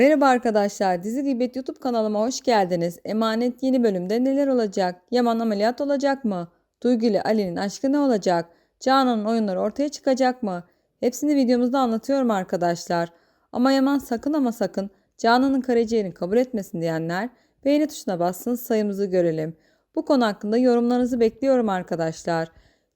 Merhaba arkadaşlar, Dizi Gıybet YouTube kanalıma hoş geldiniz. Emanet yeni bölümde neler olacak? Yaman ameliyat olacak mı? Duygu ile Ali'nin aşkı ne olacak? Canan'ın oyunları ortaya çıkacak mı? Hepsini videomuzda anlatıyorum arkadaşlar. Ama Yaman sakın ama sakın Canan'ın karaciğerini kabul etmesin diyenler beğeni tuşuna bassın sayımızı görelim. Bu konu hakkında yorumlarınızı bekliyorum arkadaşlar.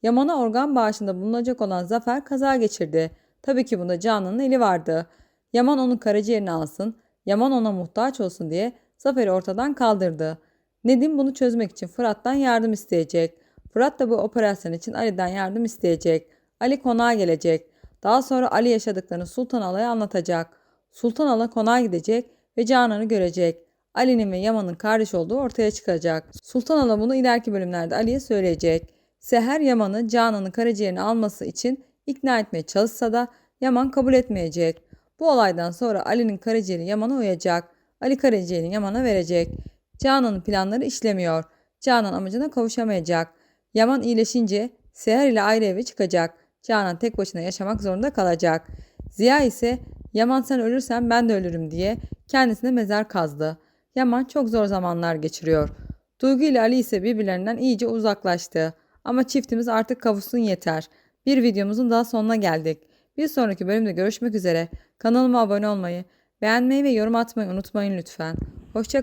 Yaman'a organ bağışında bulunacak olan Zafer kaza geçirdi. Tabii ki bunda Canan'ın eli vardı. Yaman onun karaciğerini alsın, Yaman ona muhtaç olsun diye Zafer'i ortadan kaldırdı. Nedim bunu çözmek için Fırat'tan yardım isteyecek. Fırat da bu operasyon için Ali'den yardım isteyecek. Ali konağa gelecek. Daha sonra Ali yaşadıklarını Sultan Ala'ya anlatacak. Sultan Ala konağa gidecek ve Canan'ı görecek. Ali'nin ve Yaman'ın kardeş olduğu ortaya çıkacak. Sultan Ala bunu ileriki bölümlerde Ali'ye söyleyecek. Seher Yaman'ı Canan'ın karaciğerini alması için ikna etmeye çalışsa da Yaman kabul etmeyecek. Bu olaydan sonra Ali'nin karaciğeri Yaman'a uyacak. Ali karaciğerini Yaman'a verecek. Canan'ın planları işlemiyor. Canan amacına kavuşamayacak. Yaman iyileşince Seher ile ayrı eve çıkacak. Canan tek başına yaşamak zorunda kalacak. Ziya ise Yaman sen ölürsen ben de ölürüm diye kendisine mezar kazdı. Yaman çok zor zamanlar geçiriyor. Duygu ile Ali ise birbirlerinden iyice uzaklaştı. Ama çiftimiz artık kavuşsun yeter. Bir videomuzun daha sonuna geldik. Bir sonraki bölümde görüşmek üzere. Kanalıma abone olmayı, beğenmeyi ve yorum atmayı unutmayın lütfen. Hoşçakalın.